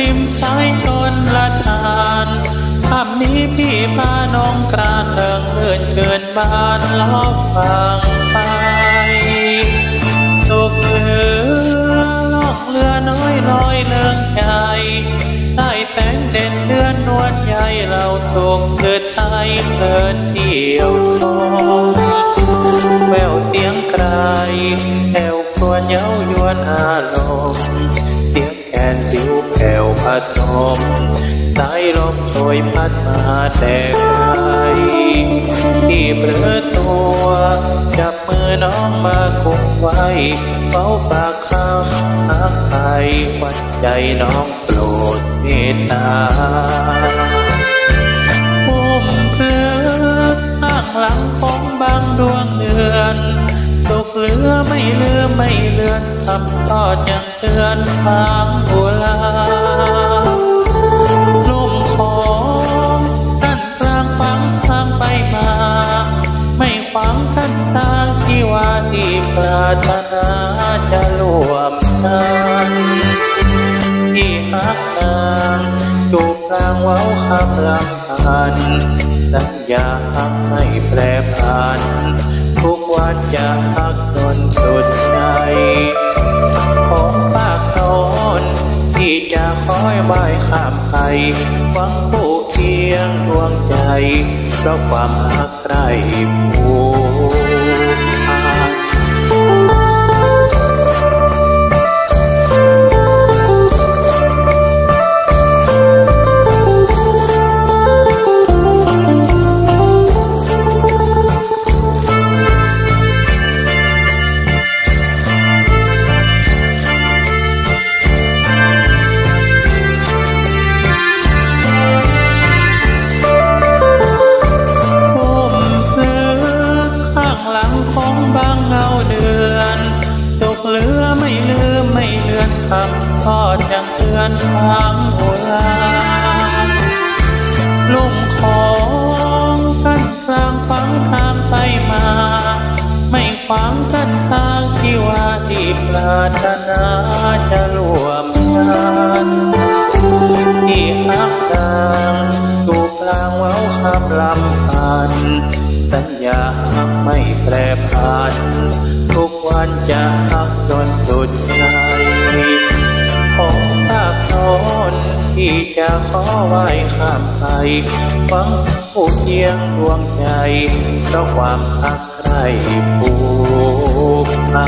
ริมสายชนละทานคำนี้พี่พาน้องกรานเดิงเกินเกินบานล้อฟังไปตกเรือลอกเรือน้อยลอยเลืองใหญ่ใต้แตงเด่นเรือนนวดใหญ่เราตกเกิดไทยเลินเดี่ยวทองแววเสียงใครแอวควรเย้ายวนอารมณ์เสียงแคนดิวแผ่ พัดลมสายลมโชยพัดมาแต่ไกลที่เปลือตัวจับมือน้องมาคุมไว้เฝ้าปากคำหักไปวัดใจน้องโปรดเมตตาพุ่มเพลือข้างหลังของบางดวงเดือนตกเหลือไม่เลือไม่เลือนคำทอดยังเตือนทางโบราณ ปรารถนาจะรวมกันที่ฮักนางจูบกลางเว้าคำลำพันสัญญาฮักไม่แปรผัน ทุกวันจะฮักจนสุดใจของปากโนนที่จะคอยไว้ข้ามใครหวังผู้เคียงดวงใจ เพราะความฮักใครผู้ คำทอดยังเตือนทางโบราณลุ่มของกันกลางฟังทางไปมา ไม่ขวางกันทางที่ว่าที่ปรารถนาจะรวมกันที่ฮักนางถูกกลางเว้าคำลำพันสัญญาไม่แปรผัน ทุกวันจะฮักจน จะขอไหว้ข้ามไปฟังผู้เคียงดวงใจเพราะความฮักใครผูกพัน